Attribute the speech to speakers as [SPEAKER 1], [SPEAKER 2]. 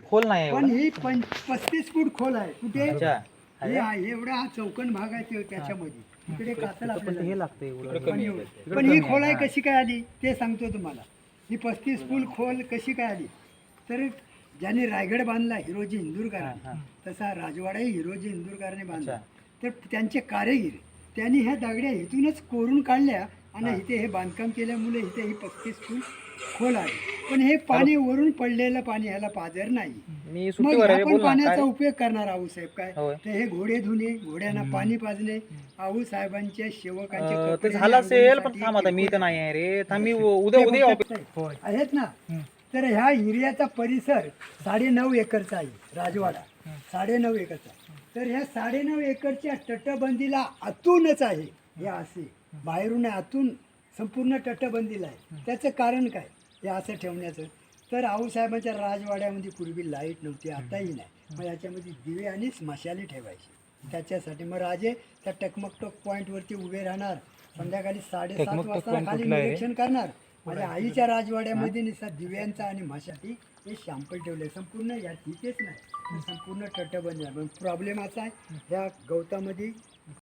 [SPEAKER 1] खोल नाही
[SPEAKER 2] पण
[SPEAKER 1] एवढं.
[SPEAKER 2] ही पस्तीस फूट खोल आहे. कुठे?
[SPEAKER 1] अच्छा.
[SPEAKER 2] हे आहे, एवढा हा चौकन भाग आहे ते- त्याच्यामध्ये. इकडे कातल
[SPEAKER 1] पण हे
[SPEAKER 2] पण एवढं- पण ही खोल आहे कशी काय आली? ते सांगतो तुम्हाला. ही पस्तीस फूट खोल कशी काय आली? तर ज्याने रायगड बांधला हिरोजी इंदूरकरांनी. तसा राजवाडाही हिरोजी इंदूरकरांनी बांधला. तर त्यांचे कारागीर त्यांनी ह्या दगड्या इथूनच कोरून काढल्या आणि इथे हे बांधकाम केल्यामुळे इथे ही पस्तीस फूट खोल आहे. पण हे पाणी वरून पडलेलं पाणी ह्याला पाझर नाही. मग आपण पाण्याचा उपयोग करणार आऊ साहेब काय. तर हे घोडे धुणे घोड्यांना पाणी पाजणे आऊ साहेबांच्या सेवकांचे
[SPEAKER 1] अं, ते
[SPEAKER 2] कपडे
[SPEAKER 1] झालं असेल पण
[SPEAKER 2] आंघोळीसाठी
[SPEAKER 1] थांब आता मी
[SPEAKER 2] किरकोळ-
[SPEAKER 1] तर नाही आहे रे. थांब मी उद्या
[SPEAKER 2] ते
[SPEAKER 1] उद्या
[SPEAKER 2] फक्त साहेब आहेत. ना? तर ह्या एरियाचा परिसर साडेनऊ एकरचा आहे राजवाडा. साडेनऊ एकरचा. तर ह्या साडेनऊ एकरच्या तटबंदीला आतूनच आहे. हे असे. बाहेरून आतून संपूर्ण तटबंदीला आहे. त्याचं कारण काय? हे असं ठेवण्याचं. तर आऊसाहेबांच्या राजवाड्यामध्ये पूर्वी लाइट नव्हती आताही नाही. मग याच्यामध्ये दिवे आणि मशाली ठेवायची. त्याच्यासाठी मग राजे त्या टकमकटक पॉईंटवरती उभे राहणार. संध्याकाळी साडेसात वाजता खाली निरीक्षण करणार. माझ्या आईच्या राजवाड्यामध्ये निसा दिव्यांचा आणि मशाली हे शॅम्पल ठेवले संपूर्ण या तिथेच नाही. संपूर्ण तटबंदी आहे. पण प्रॉब्लेम असा आहे. ह्या गवतामध्ये